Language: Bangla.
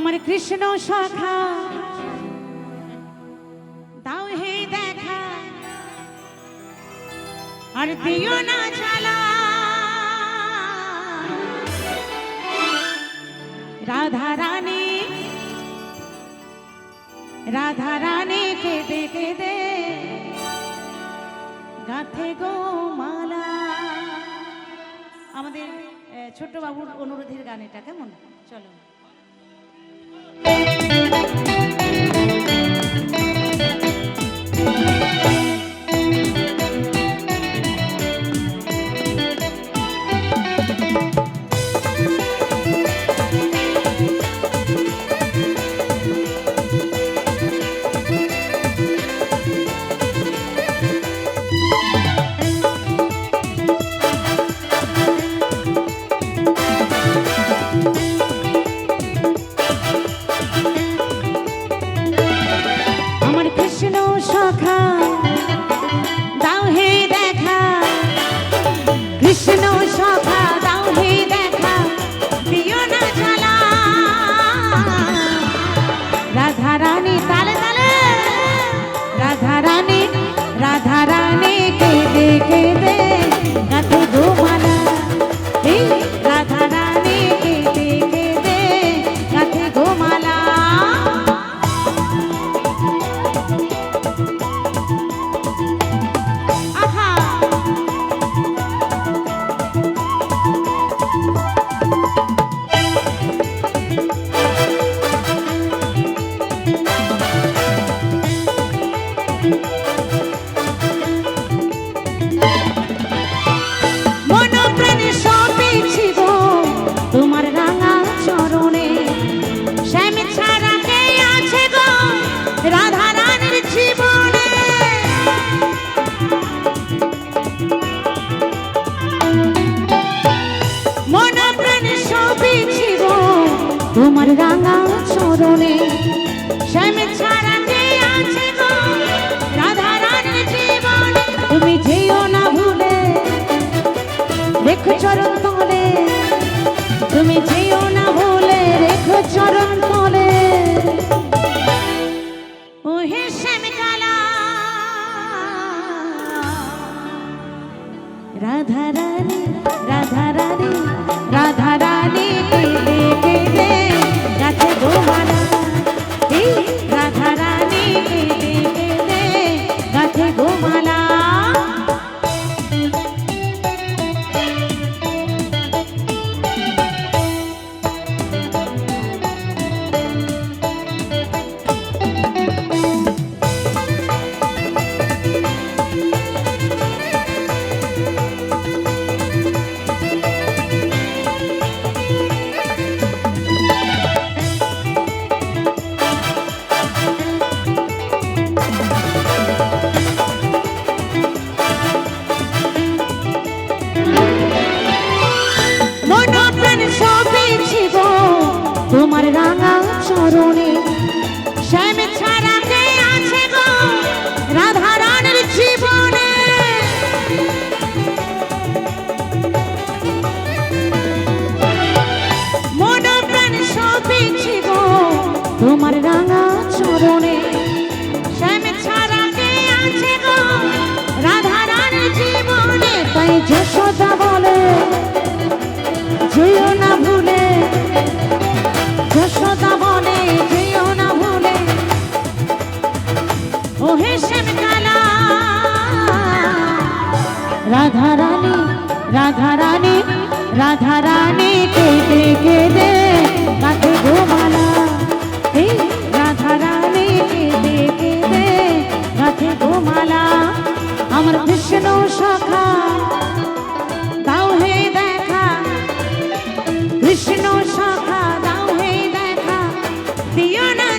আমার কৃষ্ণ সখা দাও হে দেখা। আর দিও না ঝালা রাধা রানী রাধা রানী কেঁদে কেঁদে গাথে গো মালা। আমাদের ছোট্ট বাবুর অনুরোধের গান এটা, কেমন? চলো। আমার রানী তোমার রাঙা চরণে। শ্যাম ছাড়া জীবনে তুমি যেও না ভুলে। রেখো চরণ তলে। তুমি যেও না ভুলে, রেখো চরণ তলে। ও শ্যামকালা রাধা রানী রাধা রানী রাধা রানী রাধা রানী কেঁদে কেঁদে কাঁধে ঘুমালা রাধা রানী কেঁদে কেঁদে কাঁধে ঘুমালা আমার কৃষ্ণ শাখা দাও হে দেখা। কৃষ্ণ শাখা দাও হে দেখা। দিও না